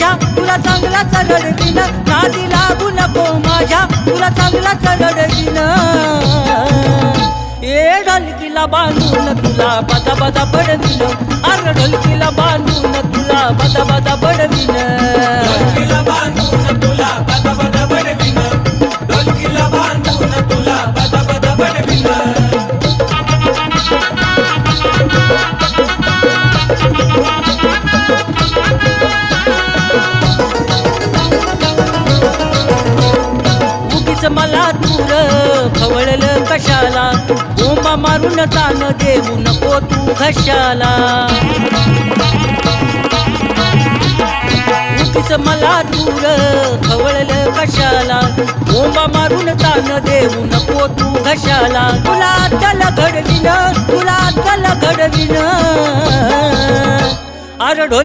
तुला चांगला रडवीन नादी लागू नको माझ्या. तुला चांगला रडवीन ए ढलकीला बांधून तुला बदा बदा बडवीन अर ढलकीला बांधून तुला बदा बदा बडवीन मला दूर खवळलं कशाला? ओमा मारून तान देऊ नको तू घशाला. उगीच मला दूर खवळलं कशाला? ओंबा मारून तान देऊ नको तू घशाला. तुला त्याला घडविन तुला त्याला घडविन आरडो